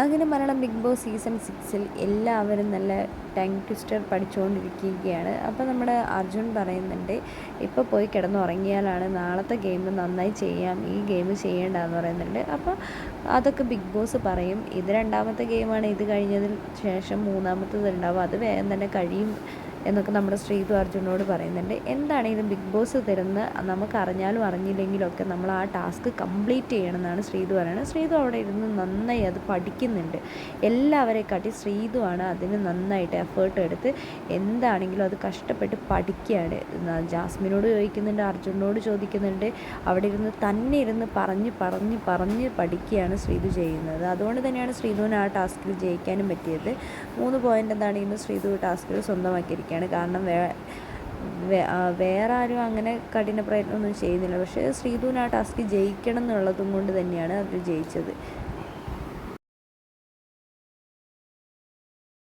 അങ്ങനെ Malayalam big boss season സിക്സിൽ എല്ലാവരും നല്ല ടങ് ട്വിസ്റ്റർ പഠിച്ചുകൊണ്ടിരിക്കുകയാണ് അപ്പോൾ നമ്മുടെ അർജുൻ പറയുന്നുണ്ട് ഇപ്പോൾ പോയി കിടന്നുറങ്ങിയാലാണ് നാളത്തെ ഗെയിം നന്നായി ചെയ്യാം ഈ ഗെയിം ചെയ്യേണ്ടതെന്ന് പറയുന്നുണ്ട്. അപ്പോൾ അതൊക്കെ ബിഗ് ബോസ് പറയും. ഇത് രണ്ടാമത്തെ ഗെയിമാണ് ഇത് കഴിഞ്ഞതിന് ശേഷം മൂന്നാമത്തത് ഉണ്ടാവും. അത് വേഗം തന്നെ കഴിയും. എന്നൊക്കെ നമ്മുടെ ശ്രീതു അർജുനോട് പറയുന്നുണ്ട്. എന്താണെങ്കിലും ബിഗ് ബോസ് തരുന്ന നമുക്ക് അറിഞ്ഞാലും അറിഞ്ഞില്ലെങ്കിലും ഒക്കെ നമ്മൾ ആ ടാസ്ക് കംപ്ലീറ്റ് ചെയ്യണമെന്നാണ് ശ്രീതു പറയുന്നത്. ശ്രീതു അവിടെ ഇരുന്ന് നന്നായി അത് പഠിക്കുന്നുണ്ട്. എല്ലാവരെക്കാട്ടി ശ്രീതു ആണ് അതിന് നന്നായിട്ട് എഫേർട്ട് എടുത്ത് എന്താണെങ്കിലും അത് കഷ്ടപ്പെട്ട് പഠിക്കുകയാണ്. ജാസ്മിനോട് ചോദിക്കുന്നുണ്ട് അർജുനോട് ചോദിക്കുന്നുണ്ട്. അവിടെ ഇരുന്ന് തന്നെ ഇരുന്ന് പറഞ്ഞ് പറഞ്ഞ് പറഞ്ഞ് പഠിക്കുകയാണ് ശ്രീതു ചെയ്യുന്നത്. അതുകൊണ്ട് തന്നെയാണ് ശ്രീതുവിന് ആ ടാസ്കിൽ ജയിക്കാനും പറ്റിയത്. മൂന്ന് പോയിന്റ് എന്താണെങ്കിലും ശ്രീതു ടാസ്കിൽ സ്വന്തമാക്കിയിരിക്കുകയാണ് കാരണം വേ- വേറെ ആരും അങ്ങനെ കഠിന പ്രയത്നമൊന്നും ചെയ്യുന്നില്ല. പക്ഷേ ശ്രീധുവിന് ആ ടാസ്ക് ജയിക്കണം എന്നുള്ളതും കൊണ്ട് തന്നെയാണ് അവർ ജയിച്ചത്.